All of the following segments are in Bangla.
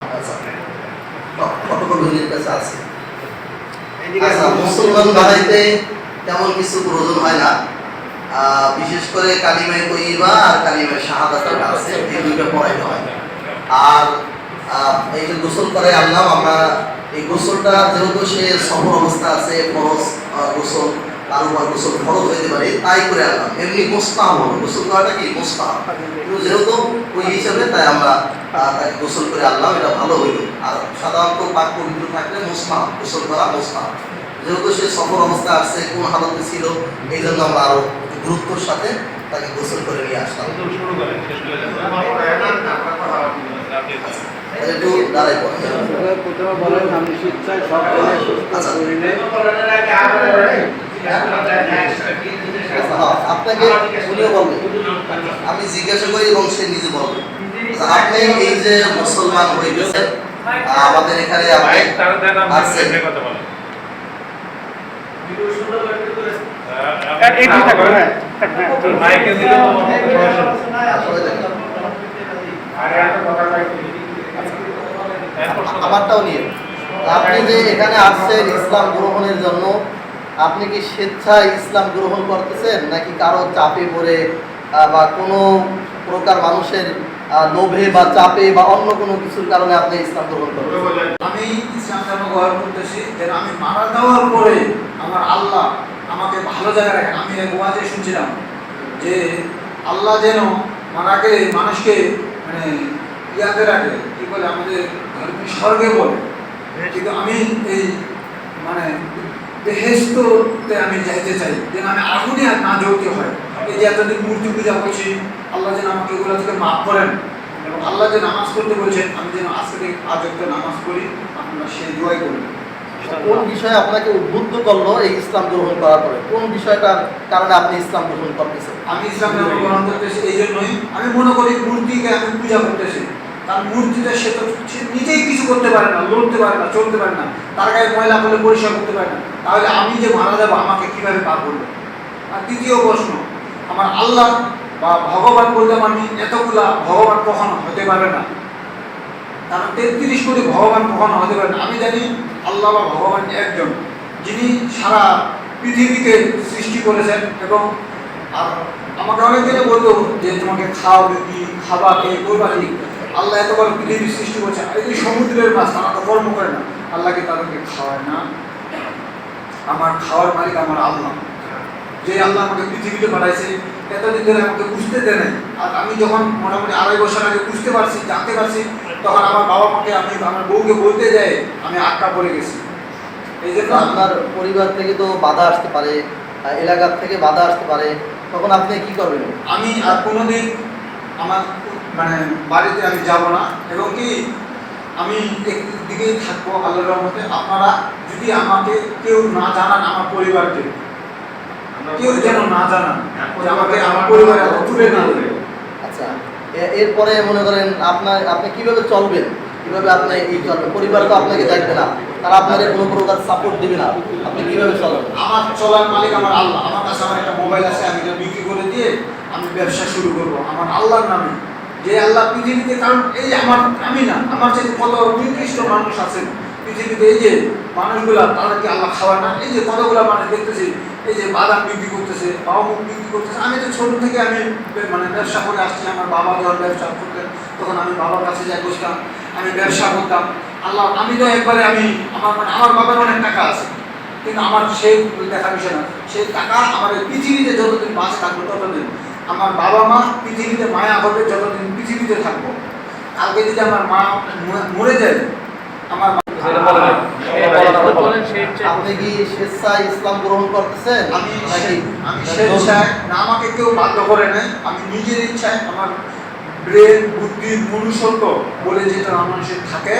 আচ্ছা। কাছে আছে? আচ্ছা মুসলমান বানাইতে তেমন কিছু প্রয়োজন হয় না। বিশেষ করে কালিমায় তৈবা আর কালিমায় শাহাদাতটা আছে এই দুইটা পড়াইতে হয়। আর এই যে গোসল করে আনলাম আমরা এই গোসলটা যেহেতু সে সফর অবস্থা আছে ফরজ গোসল তার উপর গোসল ফরজ হইতে পারে তাই করে আনলাম এমনি মোস্তাহ গোসল করাটা কি? মোস্তাহ। যেহেতু ওই হিসাবে তাই আমরা তাকে গোসল করে আনলাম এটা ভালো হইল। আর সাধারণত পাক পবিত্র থাকলে মোস্তাহ গোসল করা মোস্তাহ যেহেতু সে সফর অবস্থা আসছে কোন হালতে ছিল এই জন্য আমরা আরও গুরুত্বর সাথে তাকে গোসল করে নিয়ে আসলাম। শুরু করেন শেষ করে যান তাহলে একটু দাঁড়াই প্রথমে বলেন আমি স্বেচ্ছায় সব জেলায় সুস্থ আচ্ছা। নাই আচ্ছা, হ্যাঁ, আপনাকে উনিও বলবেন আমি জিজ্ঞাসা করি এবং সে নিজে বলবে। আচ্ছা, আপনি এই যে মুসলমান হয়ে গেছেন আমাদের এখানে আপনি করে, হ্যাঁ। শোনো। আমারটাও নিয়ে আপনি যে এখানে আসছেন ইসলাম গ্রহণের জন্য আপনি কি স্বেচ্ছায় ইসলাম গ্রহণ করতেছেন? নাকি কারও চাপে পড়ে বা কোনো প্রকার মানুষের লোভে বা চাপে বা অন্য কোনো কিছুর কারণে আপনি ইসলাম গ্রহণ করতেছেন আমি ইসলাম ধর্ম গ্রহণ করতেছি যেন আমি মারা যাওয়ার পরে আমার আল্লাহ আমাকে ভালো জায়গায় রাখেন। আমি এক ওয়াজে শুনছিলাম যে আল্লাহ যেন মারা গেলে মানুষকে মানে ইয়াতে রাখে, কি বলে আমাদের স্বর্গে বলে। কিন্তু আমি এই মানে বেহেস্ততে আমি যাইতে চাই, যেন আমি আগুনে আর না জ্বলতে হয়। এই যে এতদিন মূর্তি পূজা করছি আল্লাহ যেন আমাকে এগুলো থেকে মাফ করেন। এবং আল্লাহ যে নামাজ করতে বলছেন আমি যেন আজকে থেকে আজ অব্দি নামাজ করি আপনারা সেই দোয়াই করবেন কোন বিষয়ে আপনাকে উদ্বুদ্ধ করল এই ইসলাম গ্রহণ করার পরে? কোন বিষয়টার কারণে আপনি ইসলাম গ্রহণ করতেছেন? আমি ইসলাম গ্রহণ করতেছি এই জন্যই। আমি মনে করি মূর্তিকে আমি পূজা করতেছি। কারণ মূর্তিটা সে তো নিজেই কিছু করতে পারে না লড়তে পারে না চলতে পারে না। তার গায়ে ময়লা করলে পরিষ্কার করতে পারে না। তাহলে আমি যে মারা যাব আমাকে কীভাবে পার করবে? আর দ্বিতীয় প্রশ্ন আমার আল্লাহ বা ভগবান বললাম আমি এতগুলা ভগবান কখনো হতে পারে না। কারণ তেত্রিশ কোটি ভগবান কখনো হতে পারে না। আমি জানি আল্লাহ বা ভগবান একজন, যিনি সারা পৃথিবীকে সৃষ্টি করেছেন এবং আর আমাকে অনেকজনে বলতো যে তোমাকে খাওয়াবে কি, খাবা কে করবা কি। আল্লাহ এত বড় পৃথিবী সৃষ্টি করছে, আর এই সমুদ্রের মাছ, তারা তো কর্ম করে না। আল্লাহকে তাদেরকে খাওয়ায় না? আমার খাওয়ার মালিক আমার আল্লাহ। যে আল্লাহ আমাকে পৃথিবীতে পাঠাইছে এতদিন ধরে আমাকে বুঝতে দেয় নাই। আর আমি যখন মোটামুটি আড়াই বছর আগে বুঝতে পারছি জানতে পারছি তখন আমার বাবা মাকে আমি আমার বউকে বলতে যাই আমি আটকা পড়ে গেছি। এই জন্য আপনার পরিবার থেকে তো বাধা আসতে পারে এলাকার থেকে বাধা আসতে পারে তখন আপনি কি করবেন? আমি আর কোনোদিন আমার মানে বাড়িতে আমি যাব না। এবং কি আমি একদিকেই থাকব আল্লাহর রহমতে। আপনারা যদি আমাকে কেউ না জানান আমার পরিবারকে কেউ যেন না জানান যে আমাকে আমার পরিবারে তুলে না আচ্ছা এরপরে মনে করেন আপনার আপনি কীভাবে চলবেন? কীভাবে আপনি এই চলবেন পরিবার তো আপনাকে দেখবে না তারা আপনাকে কোনো প্রকার সাপোর্ট দিবে না। আপনি কীভাবে চলবেন আমার চলার মালিক আমার আল্লাহ। আমার কাছে আমার একটা মোবাইল আছে আমি এটা বিক্রি করে দিয়ে আমি ব্যবসা শুরু করব। আমার আল্লাহর নামে। যে আল্লাহ পৃথিবীতে কারণ এই আমার আমি না আমার যে কত নির্দিষ্ট মানুষ আছেন পৃথিবীতে এই যে মানুষগুলা তাদেরকে আল্লাহ খাওয়ায় না? এই যে কতগুলা মানুষ দেখতেছি, এই যে বাদাম বিক্রি করতেছে বাবুক বিক্রি করতেছে। আমি তো ছোট থেকে আমি মানে ব্যবসা করে আসছি, আমার বাবা যখন ব্যবসা করতেন, তখন আমি বাবার কাছে যাই বসতাম, আমি ব্যবসা করতাম। আল্লাহ, আমি তো একবারে আমি আমার মানে আমার বাবার অনেক টাকা আছে, কিন্তু আমার সেই দেখা বিষয় না। সেই টাকা আমার পৃথিবীতে যতদিন বাঁচে থাকব, ততদিন। আমার বাবা মা পৃথিবীতে মায়া হবে যতদিন পৃথিবীতে থাকব। কালকে যদি আমার মা মরে যায়, আমার সেটা বলেন না। আপনি বলেন সেই ইচ্ছায়- আপনি কি স্বেচ্ছায় ইসলাম গ্রহণ করতেছেন? আমি আমি স্বেচ্ছায় না আমাকে কেউ বাধ্য করে নাই। আমি নিজের ইচ্ছায় আমার ব্রেন বুদ্ধি মনুষ্যত্ব বলে যেটা মানুষের থাকে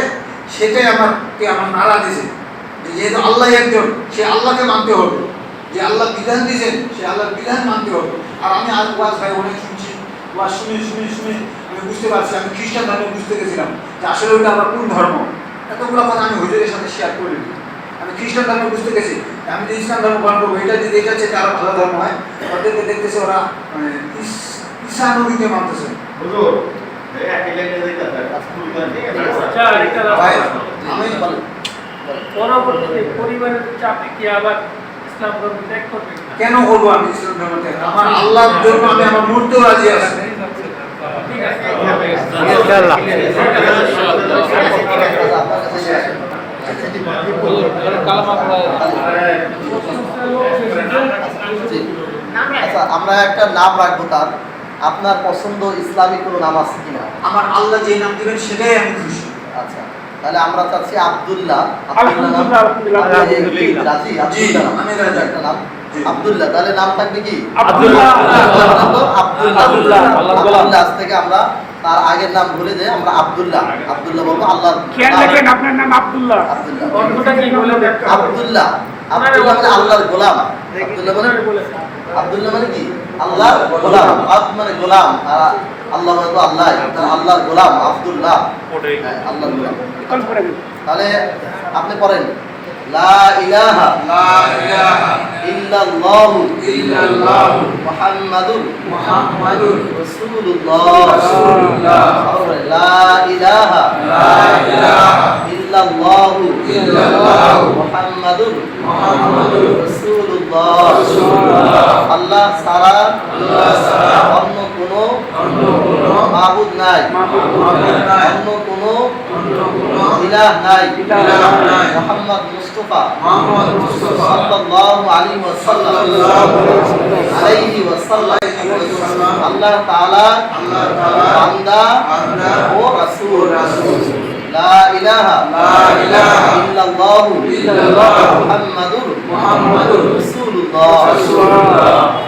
সেটাই আমাকে আমার নাড়া দিয়েছে যে যেহেতু আল্লাহ একজন সে আল্লাহকে মানতে হবে। যে আল্লাহ বিধান দিয়েছেন সে আল্লাহর বিধান মানতে হবে। আর আমি আজ ওয়াজ ভাই অনেক শুনছি। ওয়াজ শুনে শুনে শুনে আমি বুঝতে পারছি আমি খ্রিস্টান ধর্ম বুঝতে গেছিলাম যে আসলে ওটা আমার কোন ধর্ম। এতগুলো কথা আমি হুজুরের সাথে শেয়ার করি আমি খ্রিস্টান ধর্ম বুঝতে গেছি। আমি যে ইসলাম ধর্ম গ্রহণ করব এটা যদি এটা চেয়ে আরও ভালো ধর্ম হয় ওদেরকে দেখতেছে ওরা মানে ইস- মানতেছে। আচ্ছা। পরবর্তীতে পরিবারের চাপে কি আবার ইসলাম ধর্ম ত্যাগ কেন? করব আমি ইসলাম ধর্ম ত্যাগ? আমার আল্লাহর জন্য আমি আমার মরতেও রাজি আছি। ঠিক আছে ইনশাআল্লাহ। আচ্ছা, আপনার কাছে শেষ। জি। আচ্ছা আমরা একটা নাম রাখব তার। আপনার পছন্দ ইসলামিক কোনো নাম আছে কিনা? আমার আল্লাহ যে নাম দিবেন সেটাই আমি খুশি। আচ্ছা তাহলে আমরা চাচ্ছি আব্দুল্লাহ। আব্দুল্লাহ আব্দুল্লাহ তাহলে নাম থাকবে কি? আব্দুল্লাহ। আব্দুল্লাহ। আজ থেকে আমরা তার আগের নাম ভুলে যাই আমরা আব্দুল্লাহ। আব্দুল্লাহ বলব আল্লাহ। খেয়াল রাখেন আপনার নাম আব্দুল্লাহ। আব্দুল্লাহ। কি বলে আব্দুল্লাহ। আব্দুল্লাহ মানে আল্লাহর গোলাম। আব্দুল্লাহ মানে আব্দুল্লাহ মানে কি? আল্লাহর গোলাম। আব মানে গোলাম। আর আল্লাহ মানে তো আল্লাহ। আল্লাহর গোলাম আব্দুল্লাহ। হ্যাঁ, আল্লাহর গোলাম। তাহলে আপনি পড়েন। লা ইলাহা। লা ইলাহা। ইল্লাল্লাহু ইল্লাল্লাহু মুহাম্মাদুর মুহাম্মাদুর রাসূলুল্লাহ রাসূলুল্লাহ। আবার বলেন, লা ইলাহা লা ইলাহা ইল্লাল্লাহু ইল্লাল্লাহু মুহাম্মাদুর মুহাম্মাদুর রাসূলুল্লাহ রাসূলুল্লাহ। আল্লাহ ছাড়া আল্লাহ ছাড়া অন্য কোনো অন্য মাবুদ নাই। অন্য কোনো ইলাহ নাই। মুহাম্মদ মুস্তাফা। সাল্লাল্লাহু আলাইহি ওয়াসাল্লাম। আলাইহি ওয়াসাল্লাম। আল্লাহ তাআলা আল্লাহ তাআলা বান্দা বান্দা ও রাসূল। রাসূল। লা ইলাহা লা ইলাহা ইল্লাল্লাহু ইল্লাল্লাহু। মুহাম্মাদুর মুহাম্মাদুর রাসূলুল্লাহ। রাসূলুল্লাহ।